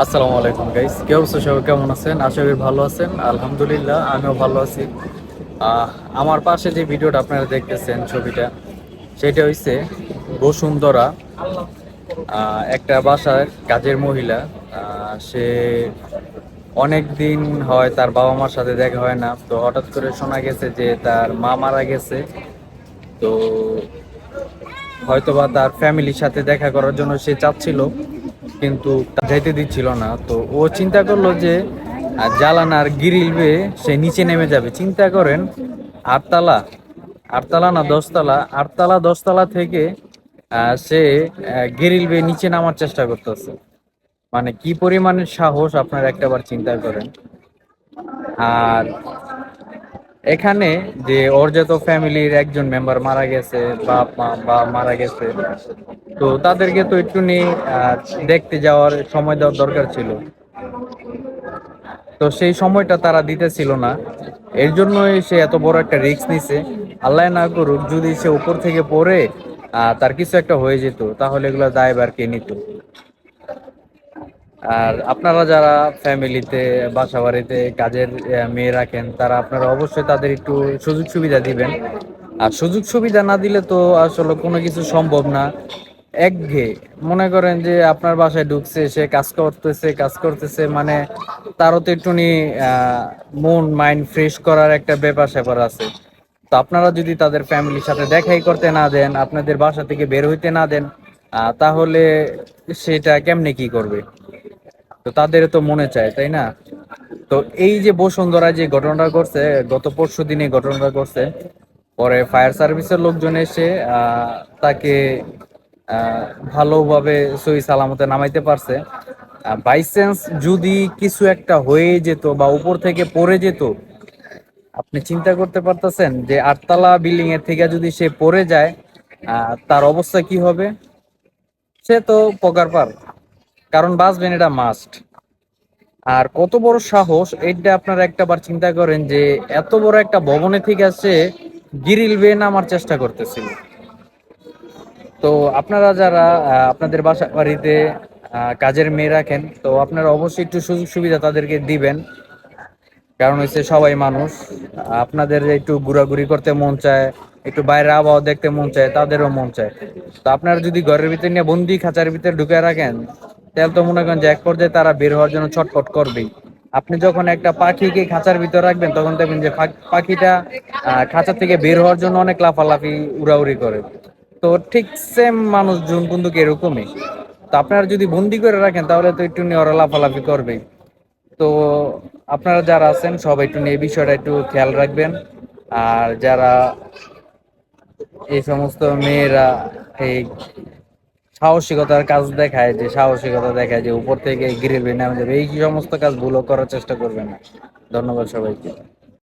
আসসালামু আলাইকুম গাইস কে অবস্থা সবাই? কেমন আছেন? আশা করি ভালো আছেন। আলহামদুলিল্লাহ, আমিও ভালো আছি। আমার পাশে যে ভিডিওটা আপনারা দেখতেছেন ছবিটা, সেটা হইছে বসুন্ধরা। একটা বাসার কাজের মহিলা। সে অনেক দিন হয় তার বাবা মার সাথে দেখা হয় না। তো হঠাৎ করে শোনা গেছে যে তার মা মারা গেছে। তো হয়তোবা তার ফ্যামিলির সাথে দেখা করার জন্য সে চাচ্ছিল। কিন্তু যাইতে দিচ্ছিল না। তো ও চিন্তা করল যে আহ, জালানার গিরিল বেয়ে সে নিচে নেমে যাবে। চিন্তা করেন আটতলা আটতলা না দশতলা? আটতলা দশতলা থেকে সে গিরিল বেয়ে নিচে নামার চেষ্টা করতেছে। মানে কি পরিমাণের সাহস আপনারা একটাবার চিন্তা করেন। আর এখানে যে ওর যত ফ্যামিলির একজন মেম্বার মারা গেছে, বাপ, মা, বা মারা গেছে, তো তাদেরকে তো একটু দেখতে যাওয়ার সময় দেওয়ার দরকার ছিল। তো সেই সময়টা তারা দিতেছিল না। এর জন্যই সে এত বড় একটা রিস্ক নিছে। আল্লাহ না করুক, যদি সে উপর থেকে পড়ে তার কিছু একটা হয়ে যেত, তাহলে এগুলো দায়বার কে নিত? আর আপনারা যারা ফ্যামিলিতে বাসা বাড়িতে কাজের মেয়ে রাখেন তারা আপনারা অবশ্যই তাদের একটু সুযোগ সুবিধা দিবেন। আর সুযোগ সুবিধা না দিলে তো আসলে কোনো কিছু সম্ভব না। একঘেয়ে মনে করেন যে আপনার বাসায় ঢুকছে সে কাজ করতেছে কাজ করতেছে মানে তারও তো একটুনি মন মাইন্ড ফ্রেশ করার একটা ব্যাপার স্যাপার আছে। তো আপনারা যদি তাদের ফ্যামিলির সাথে দেখাই করতে না দেন আপনাদের বাসা থেকে বের হইতে না দেন আহ, তাহলে সেটা কেমনে কি করবে? তো তাদের তো মনে চায়, তাই না? তো এই যে বসুন্ধরা যে ঘটনাটা করছে গত পরশু দিনে ঘটনাটা করছে পরে ফায়ার সার্ভিসের লোকজন এসে তাকে ভালোভাবে সই সালামতে নামাইতে পারছে। বাই চান্স যদি কিছু একটা হয়ে যেত বা উপর থেকে পড়ে যেত, আপনি চিন্তা করতে পারতেছেন যে আটতলা বিল্ডিং এর থেকে যদি সে পড়ে যায় তার অবস্থা কি হবে? সে তো পকার পার। কারণ বাঁচবেন এটা মাস্ট আর কত বড় সাহস, এইটা আপনারা একটা বার চিন্তা করেন যে এত বড় একটা ভবনে থেকে সে গিরিল বেয়ে নামার চেষ্টা করতেছিল। তো আপনারা যারা আপনাদের বাসা বাড়িতে কাজের মেয়ে রাখেন, তো আপনারা অবশ্যই একটু সুযোগ সুবিধা তাদেরকে দিবেন। কারণ হচ্ছে সবাই মানুষ, আপনাদের একটু ঘোরাঘুরি করতে মন চায়, একটু বাইরে আবহাওয়া দেখতে মন চায়, তাদেরও মন চায়। তো আপনারা যদি ঘরের ভিতরে নিয়ে বন্দি খাঁচার ভিতরে ঢুকে রাখেন তাহলে তো মনে করেন যে এক পর্যায়ে তারা বের হওয়ার জন্য ছটফট করবেই। আপনি যখন একটা পাখিকে খাঁচার ভিতরে রাখবেন, তখন দেখবেন যে পাখিটা খাঁচা থেকে বের হওয়ার জন্য অনেক লাফালাফি, উড়াউড়ি করে। তো ঠিক সেম মানুষজন কিন্তু এরকমই? তো আপনারা যদি বন্দি করে রাখেন, তাহলে তো একটু নিয়ে ওরা লাফালাফি করবেই। তো আপনারা যারা আছেন, সবাই একটু এই বিষয়টা একটু খেয়াল রাখবেন। আর যারা এই সমস্ত মেয়েরা, এই সাহসিকতার কাজ দেখায় যে, সাহসিকতা দেখায় যে, উপর থেকে গ্রিল নামে যাবে। এই সমস্ত কাজ ভুলও করার চেষ্টা করবে না। ধন্যবাদ সবাইকে।